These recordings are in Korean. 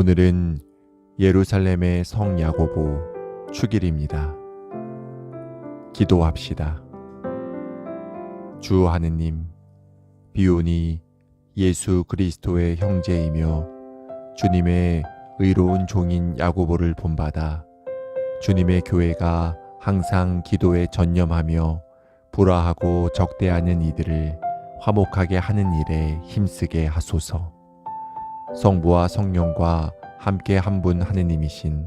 오늘은 예루살렘의 성 야고보 축일입니다. 기도합시다. 주 하느님, 비오니 예수 그리스도의 형제이며 주님의 의로운 종인 야고보를 본받아 주님의 교회가 항상 기도에 전념하며 불화하고 적대하는 이들을 화목하게 하는 일에 힘쓰게 하소서. 성부와 성령과 함께 한 분 하느님이신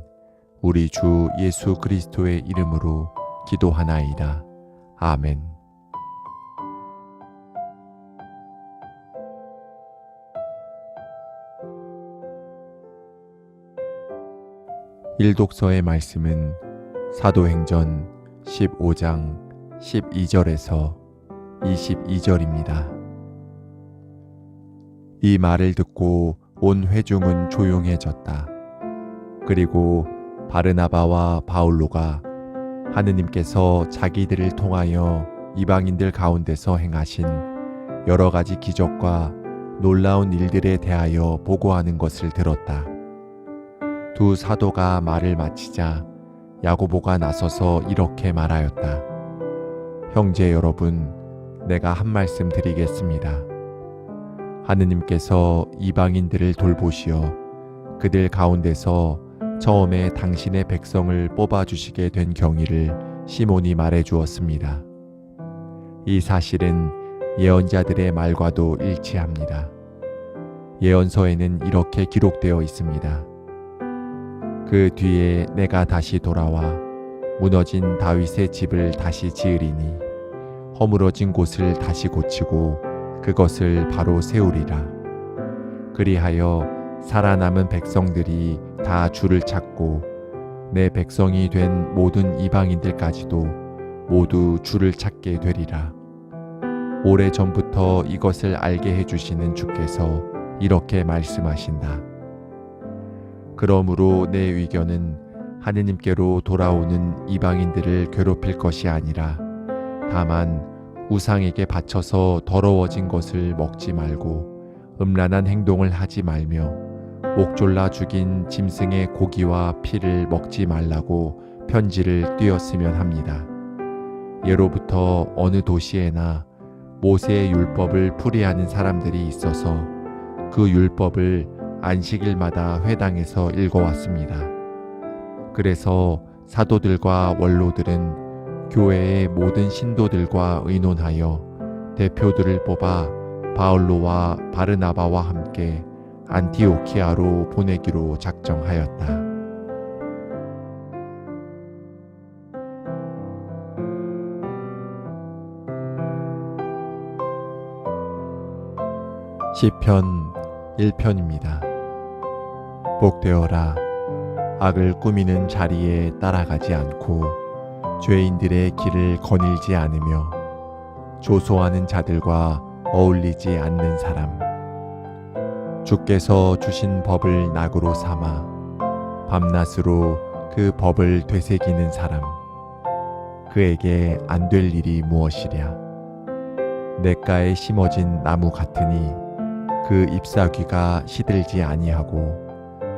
우리 주 예수 그리스도의 이름으로 기도하나이다. 아멘. 일독서의 말씀은 사도행전 15장 12절에서 22절입니다. 이 말을 듣고 온 회중은 조용해졌다. 그리고 바르나바와 바울로가 하느님께서 자기들을 통하여 이방인들 가운데서 행하신 여러 가지 기적과 놀라운 일들에 대하여 보고하는 것을 들었다. 두 사도가 말을 마치자 야고보가 나서서 이렇게 말하였다. 형제 여러분, 내가 한 말씀 드리겠습니다. 하느님께서 이방인들을 돌보시어 그들 가운데서 처음에 당신의 백성을 뽑아주시게 된 경위를 시몬이 말해 주었습니다. 이 사실은 예언자들의 말과도 일치합니다. 예언서에는 이렇게 기록되어 있습니다. 그 뒤에 내가 다시 돌아와 무너진 다윗의 집을 다시 지으리니 허물어진 곳을 다시 고치고 그것을 바로 세우리라. 그리하여 살아남은 백성들이 다 주를 찾고 내 백성이 된 모든 이방인들까지도 모두 주를 찾게 되리라. 오래 전부터 이것을 알게 해주시는 주께서 이렇게 말씀하신다. 그러므로 내 의견은 하느님께로 돌아오는 이방인들을 괴롭힐 것이 아니라 다만 우상에게 바쳐서 더러워진 것을 먹지 말고 음란한 행동을 하지 말며 목졸라 죽인 짐승의 고기와 피를 먹지 말라고 편지를 띄었으면 합니다. 예로부터 어느 도시에나 모세의 율법을 풀이하는 사람들이 있어서 그 율법을 안식일마다 회당에서 읽어왔습니다. 그래서 사도들과 원로들은 교회의 모든 신도들과 의논하여 대표들을 뽑아 바울로와 바르나바와 함께 안티오키아로 보내기로 작정하였다. 시편 1편입니다. 복되어라 악을 꾸미는 자리에 따라가지 않고 죄인들의 길을 거닐지 않으며 조소하는 자들과 어울리지 않는 사람. 주께서 주신 법을 낙으로 삼아 밤낮으로 그 법을 되새기는 사람. 그에게 안 될 일이 무엇이랴? 냇가에 심어진 나무 같으니 그 잎사귀가 시들지 아니하고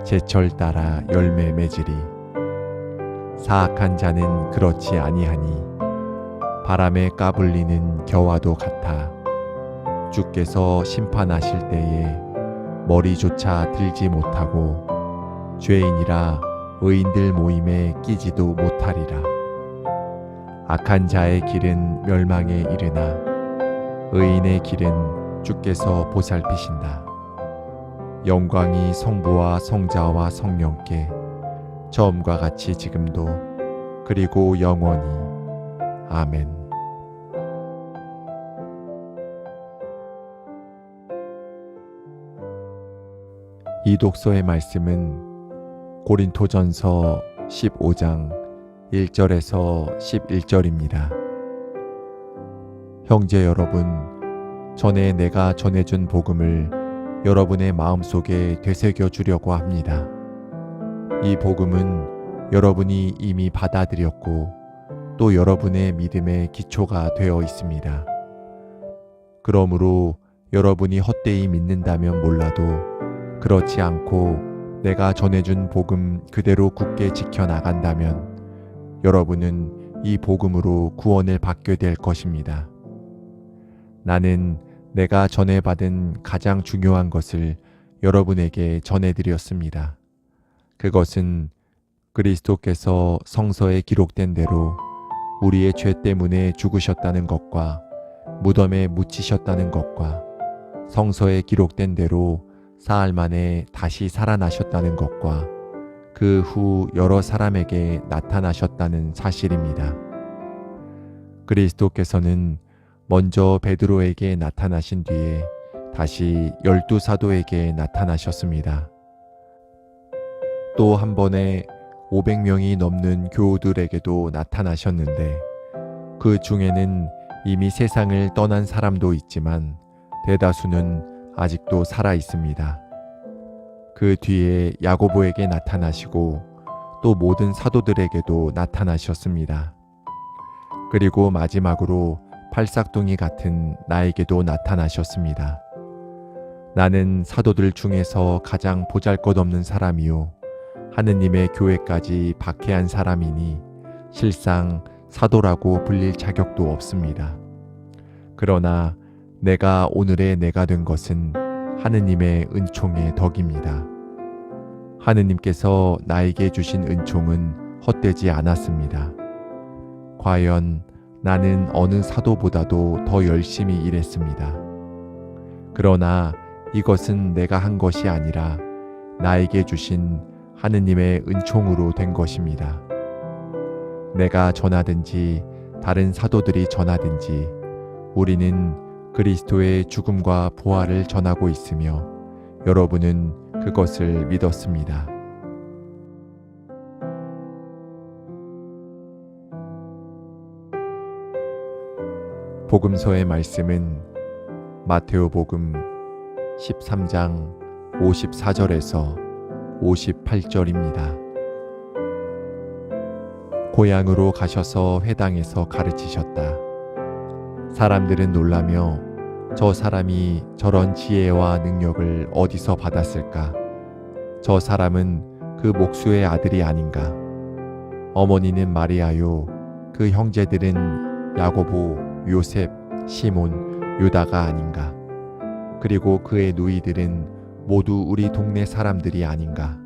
제철 따라 열매 맺으리 사악한 자는 그렇지 아니하니 바람에 까불리는 겨와도 같아 주께서 심판하실 때에 머리조차 들지 못하고 죄인이라 의인들 모임에 끼지도 못하리라 악한 자의 길은 멸망에 이르나 의인의 길은 주께서 보살피신다. 영광이 성부와 성자와 성령께 처음과 같이 지금도 그리고 영원히 아멘. 이 독서의 말씀은 고린토전서 15장 1절에서 11절입니다. 형제 여러분, 전에 내가 전해준 복음을 여러분의 마음속에 되새겨 주려고 합니다. 이 복음은 여러분이 이미 받아들였고 또 여러분의 믿음의 기초가 되어 있습니다. 그러므로 여러분이 헛되이 믿는다면 몰라도 그렇지 않고 내가 전해준 복음 그대로 굳게 지켜나간다면 여러분은 이 복음으로 구원을 받게 될 것입니다. 나는 내가 전해받은 가장 중요한 것을 여러분에게 전해드렸습니다. 그것은 그리스도께서 성서에 기록된 대로 우리의 죄 때문에 죽으셨다는 것과 무덤에 묻히셨다는 것과 성서에 기록된 대로 사흘 만에 다시 살아나셨다는 것과 그 후 여러 사람에게 나타나셨다는 사실입니다. 그리스도께서는 먼저 베드로에게 나타나신 뒤에 다시 열두 사도에게 나타나셨습니다. 또 한 번에 500명이 넘는 교우들에게도 나타나셨는데 그 중에는 이미 세상을 떠난 사람도 있지만 대다수는 아직도 살아 있습니다. 그 뒤에 야고보에게 나타나시고 또 모든 사도들에게도 나타나셨습니다. 그리고 마지막으로 팔싹둥이 같은 나에게도 나타나셨습니다. 나는 사도들 중에서 가장 보잘 것 없는 사람이요. 하느님의 교회까지 박해한 사람이니 실상 사도라고 불릴 자격도 없습니다. 그러나 내가 오늘의 내가 된 것은 하느님의 은총의 덕입니다. 하느님께서 나에게 주신 은총은 헛되지 않았습니다. 과연 나는 어느 사도보다도 더 열심히 일했습니다. 그러나 이것은 내가 한 것이 아니라 나에게 주신 하느님의 은총으로 된 것입니다. 내가 전하든지 다른 사도들이 전하든지 우리는 그리스도의 죽음과 부활을 전하고 있으며 여러분은 그것을 믿었습니다. 복음서의 말씀은 마테오 복음 13장 54절에서 58절입니다. 고향으로 가셔서 회당에서 가르치셨다. 사람들은 놀라며 저 사람이 저런 지혜와 능력을 어디서 받았을까? 저 사람은 그 목수의 아들이 아닌가? 어머니는 마리아요. 그 형제들은 야고보, 요셉, 시몬, 유다가 아닌가? 그리고 그의 누이들은 모두 우리 동네 사람들이 아닌가?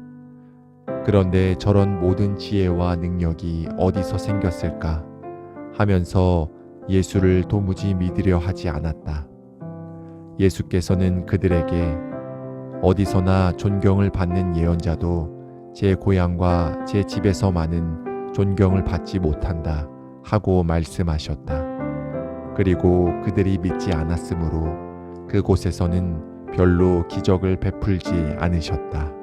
그런데 저런 모든 지혜와 능력이 어디서 생겼을까? 하면서 예수를 도무지 믿으려 하지 않았다. 예수께서는 그들에게 어디서나 존경을 받는 예언자도 제 고향과 제 집에서만은 존경을 받지 못한다 하고 말씀하셨다. 그리고 그들이 믿지 않았으므로 그곳에서는 별로 기적을 베풀지 않으셨다.